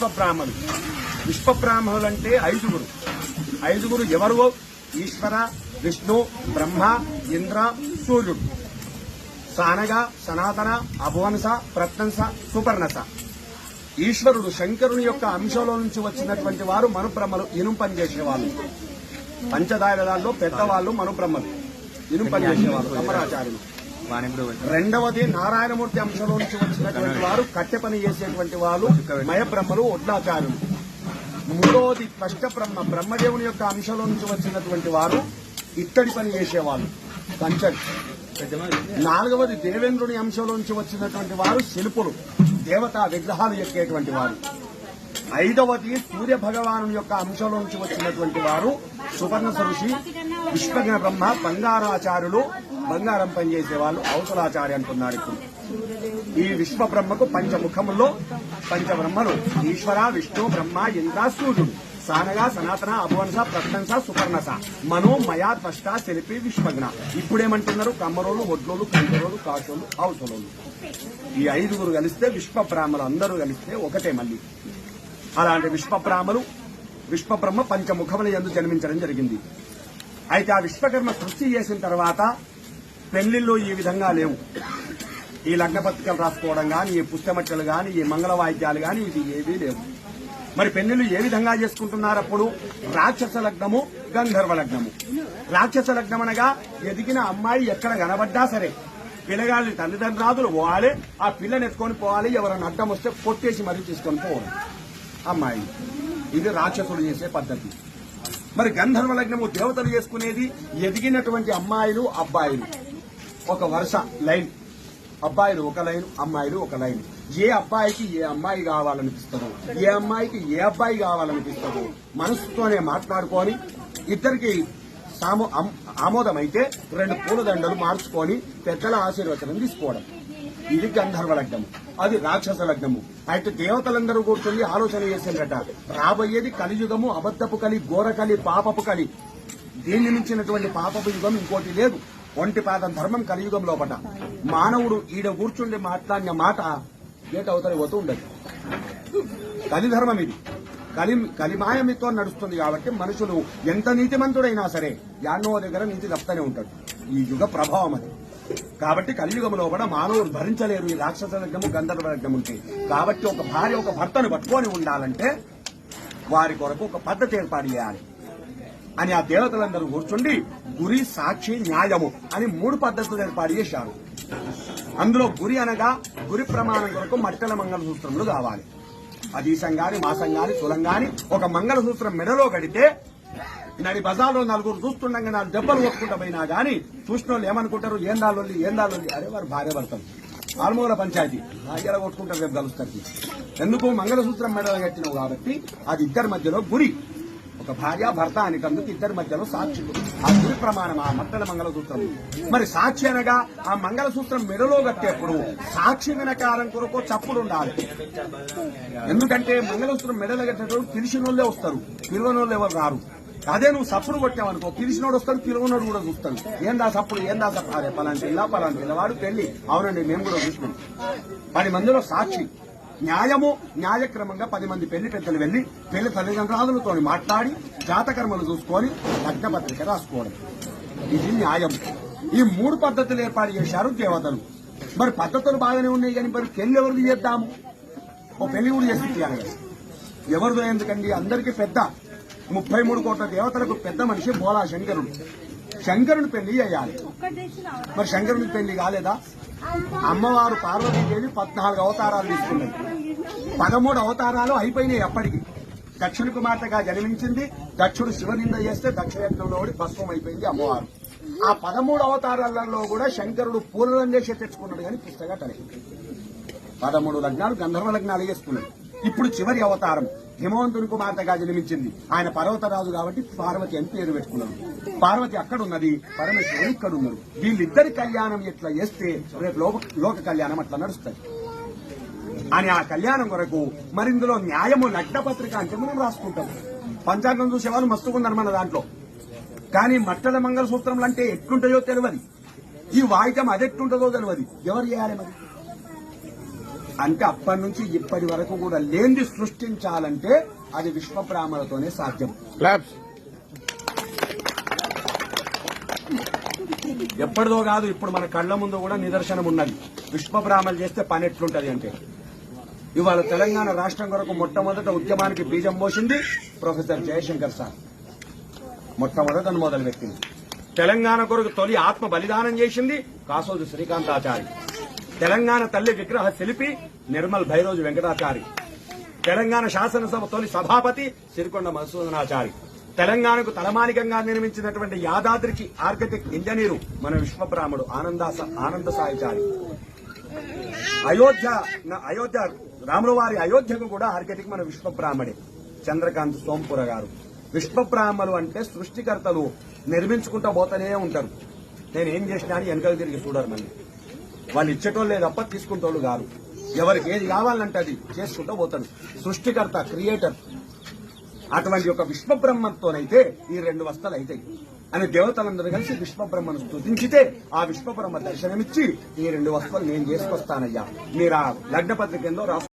విశ్వబ్రాహ్మణులు. విశ్వబ్రాహ్మణులు అంటే ఐదుగురు. ఐదుగురు ఎవరు ఈశ్వర విష్ణు బ్రహ్మ ఇంద్ర సూర్యుడు. సానగ సనాతన అభువనస ప్రత్నంస సుపర్ణస. ఈశ్వరుడు శంకరుని యొక్క అంశంలో నుంచి వచ్చినటువంటి వారు మనుబ్రహ్మలు ఇనుం పని చేసేవాళ్ళు. పంచదారదాల్లో పెద్దవాళ్ళు మనుబ్రహ్మలు. ఇనుం పని చేసేవాళ్ళు రెండవది నారాయణమూర్తి అంశంలో నుంచి వచ్చినటువంటి వారు కట్టె పని చేసేటువంటి వాళ్ళు మయబ్రహ్మలు ఒడ్లాచార్యులు మూడవది స్పష్ట బ్రహ్మ బ్రహ్మదేవుని యొక్క అంశంలో నుంచి వచ్చినటువంటి వారు ఇత్తడి పని చేసేవాళ్ళు కంచడి. నాలుగవది దేవేంద్రుని అంశంలో నుంచి వచ్చినటువంటి వారు శిల్పులు దేవతా విగ్రహాలు ఎక్కేటువంటి వారు. ఐదవది సూర్య భగవాను యొక్క అంశంలో నుంచి వచ్చినటువంటి వారు సువర్ణ సరుషి పుష్పగణ బ్రహ్మ బంగారాచార్యులు బంగారం పనిచేసే వాళ్ళు అవసరాచార్య అంటున్నారు ఇప్పుడు. ఈ విశ్వ బ్రహ్మకు పంచముఖముల్లో పంచబ్రహ్మలు ఈశ్వర విష్ణు బ్రహ్మ ఇంద్ర సూర్యుడు. సానగా సనాతన అభవంస ప్రశంస సుపర్ణస మనో మయా త్వష్ట శిల్పి విశ్వజ్ఞ. ఇప్పుడేమంటున్నారు? కమ్మరోలు ఒడ్లోలు కంటరోలు కాశోలు అవసరోలు ఈ ఐదుగురు కలిస్తే విశ్వ బ్రాహ్మలు అందరూ కలిస్తే ఒకటే మళ్ళీ. అలాంటి విశ్వబ్రాహ్మలు విశ్వబ్రహ్మ పంచముఖముల ఎందు జన్మించడం జరిగింది. అయితే ఆ విశ్వకర్మ సృష్టి చేసిన తర్వాత పెళ్ళిళ్ళు ఈ విధంగా లేవు. ఈ లగ్న పత్రికలు రాసుకోవడం కానీ ఈ పుస్తమట్టలు కానీ ఈ మంగళ వాయిద్యాలు కానీ ఇది ఏవీ లేవు. మరి పెళ్ళిళ్ళు ఏ విధంగా చేసుకుంటున్నారు అప్పుడు? రాక్షస లగ్నము గంధర్వ లగ్నము. రాక్షస లగ్నం అనగా ఎదిగిన అమ్మాయి ఎక్కడ కనబడ్డా సరే పిల్లగాళ్ళని తల్లిదండ్రులు పోవాలి ఆ పిల్లని ఎత్తుకొని పోవాలి ఎవరైనా అడ్డం వస్తే కొట్టేసి మరీ తీసుకొని పోవాలి. అమ్మాయి ఇది రాక్షసుడు చేసే పద్ధతి. మరి గంధర్వ లగ్నము దేవతలు చేసుకునేది ఎదిగినటువంటి అమ్మాయిలు అబ్బాయిలు. ఒక వరుస లైన్. అబ్బాయిలు ఒక లైన్ అమ్మాయిలు ఒక లైన్. ఏ అబ్బాయికి ఏ అమ్మాయి కావాలనిపిస్తుందో ఏ అమ్మాయికి ఏ అబ్బాయి కావాలనిపిస్తుందో మనసుతోనే మాట్లాడుకొని ఇద్దరికి సామో ఆమ్- ఆమోదమైతే రెండు పూలదండలు మార్చుకొని పెద్దల ఆశీర్వచనం తీసుకోవడం. ఇది గంధర్వ లగ్నము. అది రాక్షస లగ్నము. అయితే దేవతలందరూ కూర్చొని ఆలోచన చేసిందట రాబోయేది కలియుగము అబద్ధపు కలి ఘోర కలి పాపపు కలి. దీన్ని మించినటువంటి పాపపు యుగం ఇంకోటి లేదు. ఒంటి పాదం ధర్మం కలియుగం లోపట. మానవుడు ఈడ కూర్చుండి మాట్లాడిన మాట గేట్ అవతలి పోతూ ఉండదు. కలిధర్మం ఇది. కలి కలిమాయమితో నడుస్తుంది కాబట్టి మనుషులు ఎంత నీతిమంతుడైనా సరే యాన్నో దగ్గర నీతి తప్పనే ఉంటాడు. ఈ యుగ ప్రభావం అది. కాబట్టి కలియుగంలో కూడా మానవులు భరించలేరు. ఈ రాక్షస యజ్ఞము గంధర్వ లగ్నం కాబట్టి ఒక భార్య ఒక భర్తను పట్టుకొని ఉండాలంటే వారి కొరకు ఒక పద్ధతి ఏర్పాటు చేయాలి. అని ఆ దేవతలందరూ కూర్చుండి గురి సాక్షి న్యాయము అని మూడు పద్ధతులు ఏర్పాటు చేశారు. అందులో గురి అనగా గురి ప్రమాణం కొరకు మట్టల మంగళసూత్రములు కావాలి. అదీశం గాని మాసం గాని తులం గాని ఒక మంగళసూత్రం మెడలో కడితే నడి బజార్లో నలుగురు చూస్తుండగా నాలుగు దెబ్బలు కొట్టుకుంటా పోయినా గానీ చూసిన వాళ్ళు ఏమనుకుంటారు? ఏం దాళ్ళు ఏం దాళ్ళొల్లి అరే వారు భార్య భర్తలు ఆల్మూల పంచాయతీ. భార్యల కొట్టుకుంటారు రేపు కలుస్తారు ఎందుకు మంగళసూత్రం మెడలో కట్టినావు కాబట్టి అది ఇద్దరి మధ్యలో గురి. ఒక భార్య భర్త అనేటందుకు ఇద్దరి మధ్యలో సాక్షులు ఆ గురి ప్రమాణం ఆ మట్టల మంగళసూత్రం. మరి సాక్షి అనగా ఆ మంగళసూత్రం మెడలో కట్టేప్పుడు సాక్షి వినకారం కొరకు చప్పుడు ఉండాలి ఎందుకంటే మంగళసూత్రం మెడలో కట్టేటప్పుడు పిలిచిన వాళ్ళే వస్తారు. పిలవనోళ్ళు ఎవరు రారు? అదే నువ్వు సప్పుడు కొట్టావనుకో పిలిచినోడు వస్తాడు పిలువనోడు కూడా చూస్తాడు. ఏందా సప్పుడు ఏందా సప్పుడు? అరే పలాంటి ఇలా పలాంటి పిల్లవాడు పెళ్ళి అవునండి మేము కూడా చూసినాం. పది మందిలో సాక్షి. న్యాయము న్యాయక్రమంగా పది మంది పెళ్ళి పెద్దలు వెళ్ళి పెళ్ళి తల్లిదండ్రులతో మాట్లాడి జాతకర్మలు చూసుకొని లగ్న పత్రిక రాసుకోవడం. ఇది న్యాయం. ఈ మూడు పద్ధతులు ఏర్పాటు చేశారు దేవతలు. మరి పద్ధతులు బాగానే ఉన్నాయి కానీ మరి పెళ్ళి ఎవరిది చేద్దాము? ఓ పెళ్ళి కూడా చేసి ఎవరిదో ఎందుకండి? అందరికీ పెద్ద. ముప్పై మూడు కోట్ల దేవతలకు పెద్ద మనిషి బోలా శంకరుడు. శంకరుని పెళ్ళి అయ్యాలి మరి శంకరుని పెళ్ళి కాలేదా? అమ్మవారు పార్వతీదేవి పద్నాలుగు అవతారాలు తీసుకున్నది పదమూడు అవతారాలు అయిపోయినాయి అప్పటికి. దక్షిణ కుమార్తెగా జన్మించింది. దక్షుడు శివనింద చేస్తే దక్షిణయత్నంలో భస్మం అయిపోయింది అమ్మవారు. ఆ పదమూడు అవతారాలలో కూడా శంకరుడు పూర్వం చేసే తెచ్చుకున్నాడు కానీ పుస్తగా కలిగింది పదమూడు లగ్నాలు గంధర్వ లగ్నాలు చేసుకున్నాడు. ఇప్పుడు చివరి అవతారం. హిమవంతుని కుమార్తెగా జన్మించింది. ఆయన పర్వతరాజు కాబట్టి పార్వతి అని పేరు పెట్టుకున్నారు పార్వతి అక్కడ ఉన్నది పరమేశ్వరుడు ఇక్కడ ఉన్నారు వీళ్ళిద్దరి కళ్యాణం ఎట్లా చేస్తే రేపు లోక కళ్యాణం అట్లా నడుస్తుంది అని ఆ కళ్యాణం కొరకు మరి ఇందులో న్యాయము లగ్నపత్రిక అంటే మనం రాసుకుంటాం. పంచాంగం చూసేవాళ్ళు మస్తుకుందరు మన దాంట్లో. కానీ మట్టల మంగళసూత్రములు అంటే ఎట్లుంటాయో తెలియదు ఈ వాయిద్యం అదెట్టుంటుందో తెలియదు ఎవరు చేయాలి మరి? అంటే అప్పటి నుంచి ఇప్పటి వరకు కూడా లేనిది సృష్టించాలంటే అది విశ్వబ్రాహ్మణతోనే సాధ్యం. ఎప్పటిదో కాదు ఇప్పుడు మన కళ్ళ ముందు కూడా నిదర్శనం ఉన్నది. విశ్వబ్రాహ్మణులు చేస్తే పని ఎట్లుంటది అంటే ఇవాళ తెలంగాణ రాష్ట్రం కొరకు మొట్టమొదట ఉద్యమానికి బీజం పోసింది ప్రొఫెసర్ జయశంకర్ సార్. మొట్టమొదట మొదలు పెట్టింది తెలంగాణ కొరకు తొలి ఆత్మ బలిదానం చేసింది కాసోజు శ్రీకాంతాచారి. తెలంగాణ తల్లి విగ్రహ శిల్పి నిర్మల్ భైరోజు వెంకటాచారి. తెలంగాణ శాసనసభ తొలి సభాపతి సిరికొండ మధుసూదనాచారి. తెలంగాణకు తలమానికంగా నిర్మించినటువంటి యాదాద్రికి ఆర్కిటెక్ట్ ఇంజనీరు మన విశ్వబ్రాహ్మడు ఆనందాస ఆనంద సాయిచారి. అయోధ్య అయోధ్య రాముల వారి అయోధ్యకు కూడా ఆర్కిటెక్ట్ మన విశ్వబ్రాహ్మడే చంద్రకాంత్ సోంపుర గారు. విశ్వబ్రాహ్మలు అంటే సృష్టికర్తలు నిర్మించుకుంటా పోతూనే ఉంటారు. నేను ఏం చేసినా అని వెనకలు తిరిగి చూడరు మళ్ళీ. వాళ్ళు ఇచ్చేటోళ్ళే తప్ప తీసుకుంటోళ్ళు కాదు. ఎవరికి ఏది కావాలంటే అది చేసుకుంటూ పోతాడు సృష్టికర్త క్రియేటర్ అటువంటి ఒక విశ్వబ్రహ్మతోనైతే ఈ రెండు వస్తాలు అవుతాయి అని దేవతలందరూ కలిసి విశ్వబ్రహ్మను స్థుతించితే ఆ విశ్వబ్రహ్మ దర్శనమిచ్చి ఈ రెండు వస్తువులు నేను చేసుకొస్తానయ్యా. మీరు ఆ లగ్న పత్రికలో రాసు